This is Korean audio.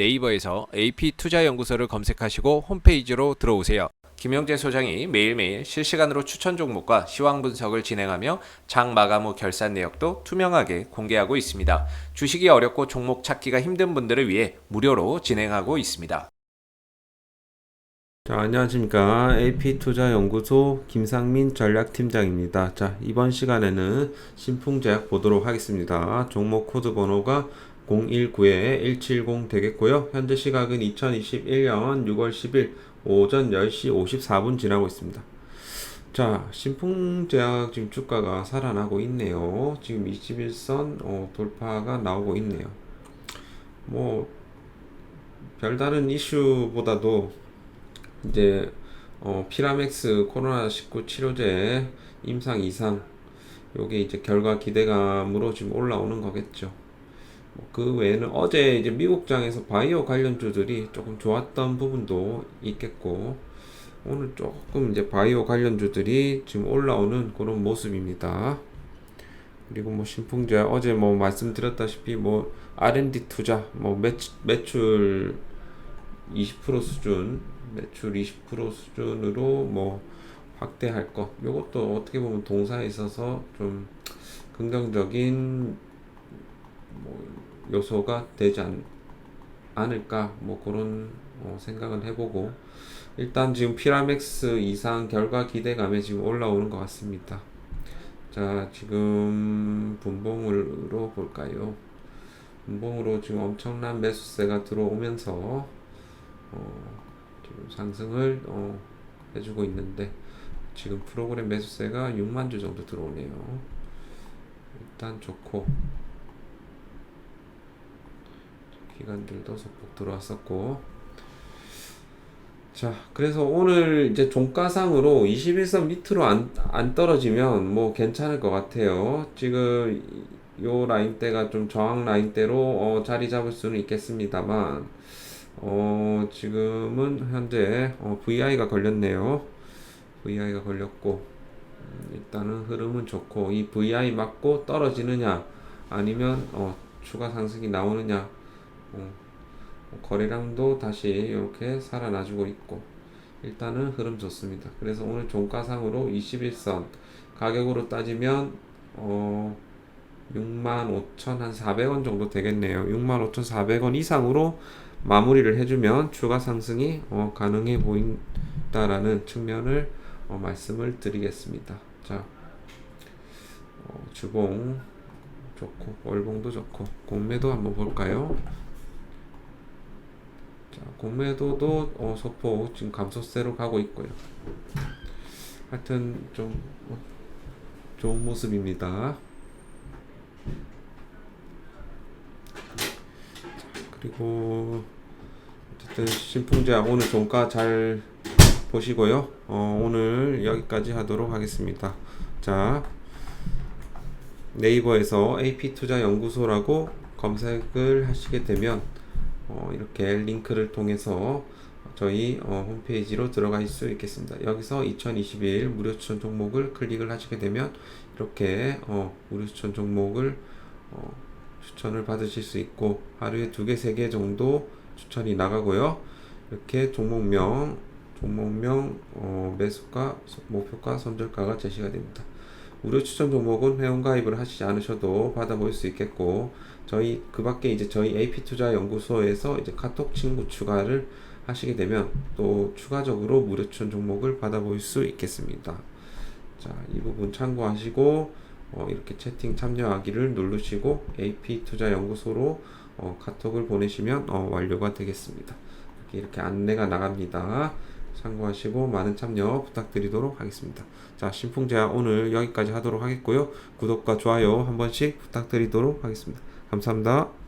네이버에서 AP투자연구소를 검색하시고 홈페이지로 들어오세요. 김영재 소장이 매일매일 실시간으로 추천 종목과 시황 분석을 진행하며 장 마감 후 결산 내역도 투명하게 공개하고 있습니다. 주식이 어렵고 종목 찾기가 힘든 분들을 위해 무료로 진행하고 있습니다. 자, 안녕하십니까. AP투자연구소 김상민 전략팀장입니다. 자, 이번 시간에는 신풍제약 보도록 하겠습니다. 종목 코드 번호가 019-170 되겠고요. 현재 시각은 2021년 6월 10일 오전 10시 54분 지나고 있습니다. 자, 신풍제약 지금 주가가 살아나고 있네요. 지금 21선 어, 돌파가 나오고 있네요. 뭐, 별다른 이슈보다도 이제 어, 피라맥스 코로나19 치료제 임상 이상 요게 이제 결과 기대감으로 지금 올라오는 거겠죠. 뭐그 외에는 어제 이제 미국장에서 바이오 관련주들이 조금 좋았던 부분도 있겠고 오늘 조금 이제 바이오 관련주들이 지금 올라오는 그런 모습입니다. 그리고 뭐 신풍제 어제 뭐 말씀드렸다시피 뭐 R&D 투자 뭐 매출, 매출 20% 수준 매출 20% 수준으로 뭐 확대할 것 요것도 어떻게 보면 동사에 있어서 좀 긍정적인 뭐 요소가 되지 않, 않을까 뭐 그런 어, 생각을 해보고 일단 지금 피라맥스 이상 결과 기대감에 지금 올라오는 것 같습니다. 자 지금 분봉으로 볼까요? 분봉으로 지금 엄청난 매수세가 들어오면서 어, 지금 상승을 어, 해주고 있는데 지금 프로그램 매수세가 6만 주 정도 들어오네요. 일단 좋고 기관들도 소폭 들어왔었고. 자 그래서 오늘 이제 종가상으로 21선 밑으로 안, 안 떨어지면 뭐 괜찮을 것 같아요. 지금 요 라인대가 좀 저항 라인대로 어, 자리 잡을 수는 있겠습니다만 어, 지금은 현재 어, VI가 걸렸네요. VI가 걸렸고 음, 일단은 흐름은 좋고 이 VI 맞고 떨어지느냐 아니면 어, 추가 상승이 나오느냐 어, 거래량도 다시 이렇게 살아나주고 있고 일단은 흐름 좋습니다. 그래서 오늘 종가상으로 21선 가격으로 따지면 어 65,400원 정도 되겠네요. 65,400원 이상으로 마무리를 해주면 추가 상승이 어, 가능해 보인다라는 측면을 어, 말씀을 드리겠습니다. 자, 어, 주봉 좋고 월봉도 좋고 공매도 한번 볼까요? 자, 공매도도 어, 소폭 지금 감소세로 가고 있고요. 하여튼 좀 어, 좋은 모습입니다. 자, 그리고 어쨌든 신풍제약 오늘 종가 잘 보시고요. 어, 오늘 여기까지 하도록 하겠습니다. 자, 네이버에서 AP투자연구소라고 검색을 하시게 되면 어, 이렇게 링크를 통해서 저희 어, 홈페이지로 들어갈 수 있겠습니다. 여기서 2021 무료 추천 종목을 클릭을 하시게 되면 이렇게 어, 무료 추천 종목을 어, 추천을 받으실 수 있고 하루에 두 개, 세 개 정도 추천이 나가고요. 이렇게 종목명, 종목명, 어, 매수가, 목표가, 손절가가 제시가 됩니다. 무료 추천 종목은 회원 가입을 하시지 않으셔도 받아볼 수 있겠고 저희 그 밖에 이제 저희 AP 투자 연구소에서 이제 카톡 친구 추가를 하시게 되면 또 추가적으로 무료 추천 종목을 받아볼 수 있겠습니다. 자, 이 부분 참고하시고 어, 이렇게 채팅 참여하기를 누르시고 AP 투자 연구소로 어, 카톡을 보내시면 어, 완료가 되겠습니다. 이렇게 안내가 나갑니다. 참고하시고 많은 참여 부탁드리도록 하겠습니다. 자, 신풍제약 오늘 여기까지 하도록 하겠고요. 구독과 좋아요 한 번씩 부탁드리도록 하겠습니다. 감사합니다.